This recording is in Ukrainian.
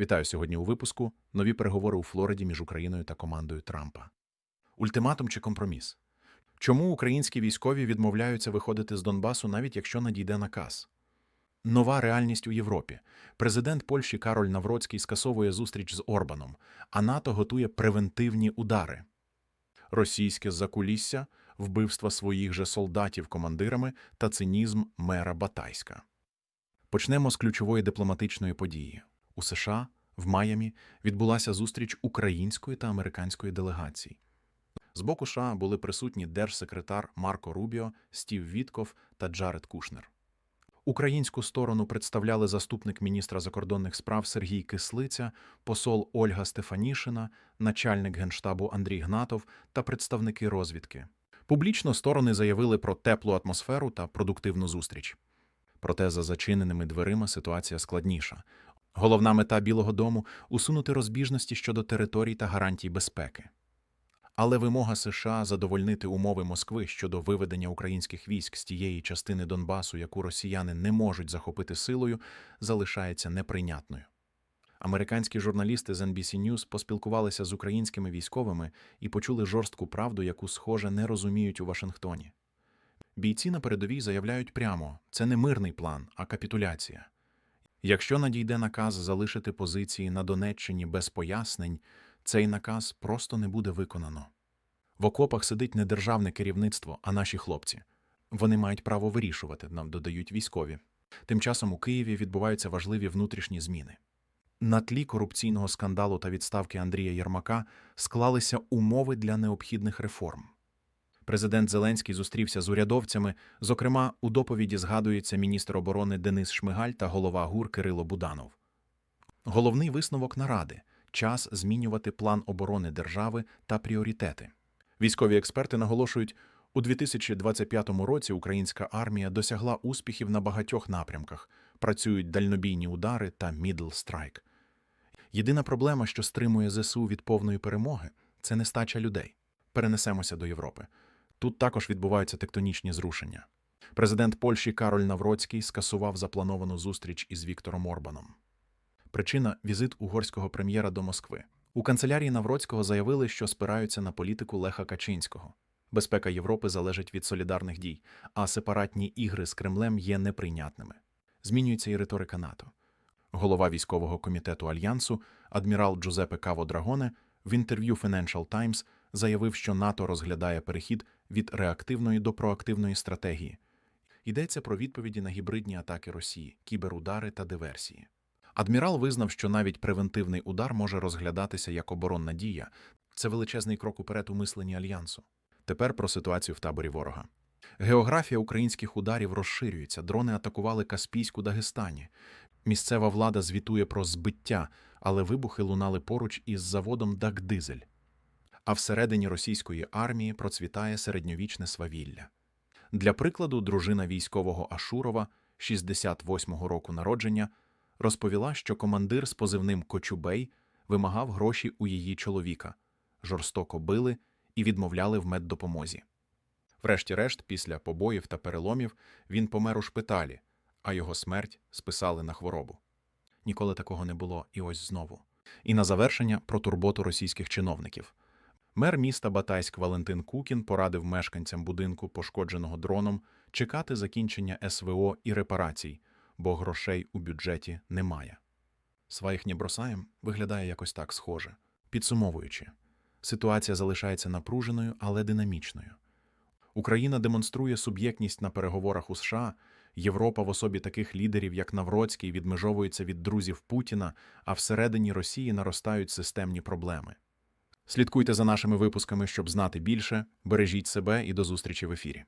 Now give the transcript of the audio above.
Вітаю сьогодні у випуску. Нові переговори у Флориді між Україною та командою Трампа. Ультиматум чи компроміс? Чому українські військові відмовляються виходити з Донбасу, навіть якщо надійде наказ? Нова реальність у Європі. Президент Польщі Кароль Навроцький скасовує зустріч з Орбаном, а НАТО готує превентивні удари. Російське закулісся, вбивства своїх же солдатів командирами та цинізм мера Батайська. Почнемо з ключової дипломатичної події. У США в Майамі відбулася зустріч української та американської делегацій. З боку США були присутні держсекретар Марко Рубіо, Стів Вітков та Джаред Кушнер. Українську сторону представляли заступник міністра закордонних справ Сергій Кислиця, посол Ольга Стефанішина, начальник генштабу Андрій Гнатов та представники розвідки. Публічно сторони заявили про теплу атмосферу та продуктивну зустріч. Проте за зачиненими дверима ситуація складніша. Головна мета Білого дому усунути розбіжності щодо територій та гарантій безпеки. Але вимога США задовольнити умови Москви щодо виведення українських військ з тієї частини Донбасу, яку росіяни не можуть захопити силою, залишається неприйнятною. Американські журналісти з NBC News поспілкувалися з українськими військовими і почули жорстку правду, яку, схоже, не розуміють у Вашингтоні. Бійці на передовій заявляють прямо: це не мирний план, а капітуляція. Якщо надійде наказ залишити позиції на Донеччині без пояснень, цей наказ просто не буде виконано. В окопах сидить не державне керівництво, а наші хлопці. Вони мають право вирішувати, нам додають військові. Тим часом у Києві відбуваються важливі внутрішні зміни. На тлі корупційного скандалу та відставки Андрія Єрмака склалися умови для необхідних реформ. Президент Зеленський зустрівся з урядовцями. Зокрема, у доповіді згадується міністр оборони Денис Шмигаль та голова ГУР Кирило Буданов. Головний висновок наради час змінювати план оборони держави та пріоритети. Військові експерти наголошують, у 2025 році українська армія досягла успіхів на багатьох напрямках, працюють дальнобійні удари та мідл страйк. Єдина проблема, що стримує ЗСУ від повної перемоги, це нестача людей. Перенесемося до Європи. Тут також відбуваються тектонічні зрушення. Президент Польщі Кароль Навроцький скасував заплановану зустріч із Віктором Орбаном. Причина візит угорського прем'єра до Москви. У канцелярії Навроцького заявили, що спираються на політику Леха Качинського. Безпека Європи залежить від солідарних дій, а сепаратні ігри з Кремлем є неприйнятними. Змінюється і риторика НАТО. Голова військового комітету альянсу, адмірал Джузепе Каво Драгоне, в інтерв'ю Financial Times заявив, що НАТО розглядає перехід від реактивної до проактивної стратегії. Йдеться про відповіді на гібридні атаки Росії, кіберудари та диверсії. Адмірал визнав, що навіть превентивний удар може розглядатися як оборонна дія. Це величезний крок уперед у мисленні альянсу. Тепер про ситуацію в таборі ворога. Географія українських ударів розширюється. Дрони атакували Каспійську Дагестані. Місцева влада звітує про збиття, але вибухи лунали поруч із заводом Дагдизель. А всередині російської армії процвітає середньовічне свавілля. Для прикладу, дружина військового Ашурова, 68-го року народження, розповіла, що командир з позивним Кочубей вимагав гроші у її чоловіка, жорстоко били і відмовляли в меддопомозі. Врешті-решт, після побоїв та переломів, він помер у шпиталі, а його смерть списали на хворобу. Ніколи такого не було, і ось знову. І на завершення про турботу російських чиновників. Мер міста Батайськ Валентин Кукін порадив мешканцям будинку, пошкодженого дроном, чекати закінчення СВО і репарацій, бо грошей у бюджеті немає. Сваїх бросаєм виглядає якось так схоже. Підсумовуючи, ситуація залишається напруженою, але динамічною. Україна демонструє суб'єктність на переговорах у США. Європа в особі таких лідерів, як Навроцький, відмежовується від друзів Путіна, а всередині Росії наростають системні проблеми. Слідкуйте за нашими випусками, щоб знати більше. Бережіть себе і до зустрічі в ефірі.